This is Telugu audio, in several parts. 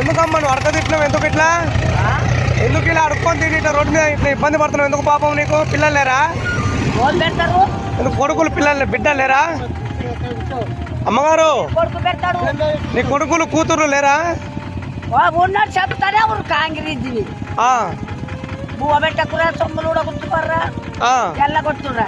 ఎందుకమ్మా నువ్వు అడక తిట్టినావు? ఎందుకు ఇట్లా? ఎందుకు ఇలా అడుక్కొని తిని ఇట్లా రోడ్డు మీద ఇట్లా ఇబ్బంది పడుతున్నావు? ఎందుకు పాపం నీకు? పిల్లలు లేరా? ఎందుకు కొడుకులు పిల్లలు బిడ్డలు లేరా? అమ్మగారు నీ కొడుకులు కూతురు లేరా? ఉన్నాడు చెప్తానే బువ్వ పెట్టకురా సొమ్ములు కూడా. ఎల్ల కొట్టురా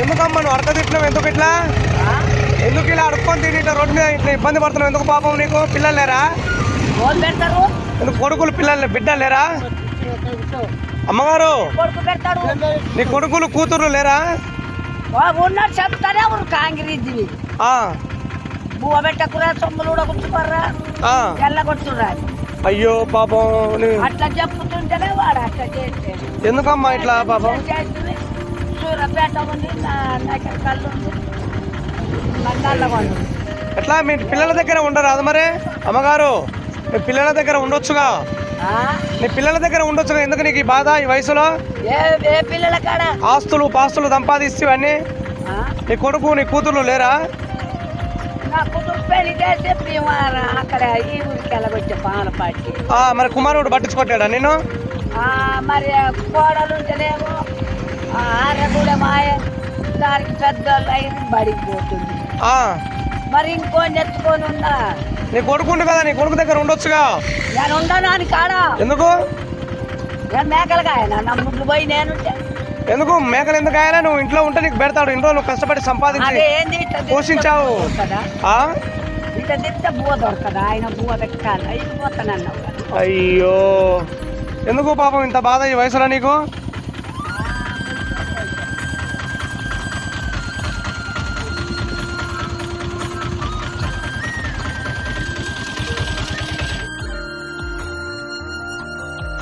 ఎందుకమ్మా నువ్వు అడక తిట్టినావు? ఎందుకు ఇట్లా? ఎందుకు ఇలా అడుక్కొని తిని ఇట్లా రోడ్డు మీద ఇట్లా ఇబ్బంది పడుతున్నావు? ఎందుకు పాపం నీకు? పిల్లలు లేరా? ఎందుకు కొడుకులు పిల్లలు బిడ్డలు లేరా? అమ్మగారు నీ కొడుకులు కూతురు లేరా? చెప్తానే బువ్వ పెట్టకురా సొమ్ములు కూడా అయ్యో పాపం అట్లా చెప్పుతుంటేనే వాడు అట్లా చేస్తే. ఎందుకమ్మా ఇట్లా పాపం? ఉంది కళ్ళు ఉంది. ఎట్లా? మీ పిల్లల దగ్గర ఉండరు అది మరి? అమ్మగారు మీ పిల్లల దగ్గర ఉండొచ్చుగా? నీ పిల్లల దగ్గర ఉండొచ్చుగా? ఎందుకు నీకు ఈ బాధ ఈ వయసులో? ఆస్తులు పాస్తులు సంపాదిస్తే ఆ? నీ కొడుకు నీ లేరా? కూతురు ఆ, మరి కుమారుడు పట్టించుకోట్లేడా నేను మరి కోడలు ఉంటేనేమో ఆరగూడ మాయ దానికి పెద్దోళ్ళు అయింది బడికి పోతుంది ఆ, మరి ఇంకోని ఎత్తుకొని ఉన్నా. నీ కొడుకుండు కదా నీ కొడుకు దగ్గర ఉండొచ్చుగా. నేను ఉండను అని కాడా? ఎందుకు? నేను మేకలుగా నా ముందు పోయి నేను ఎందుకు? మేకలు ఎందుకు ఆయన నువ్వు ఇంట్లో ఉంటే నీకు పెడతాడు. ఇంట్లో నువ్వు కష్టపడి సంపాదించి పోషించావు. ఇట్లా తిప్పితే బువ్వ దొరకదా? ఆయన బువ్వ పెట్టాలి. అయిపోతానన్నావు అయ్యో. ఎందుకు పాపం ఇంత బాధ ఈ వయసులో నీకు?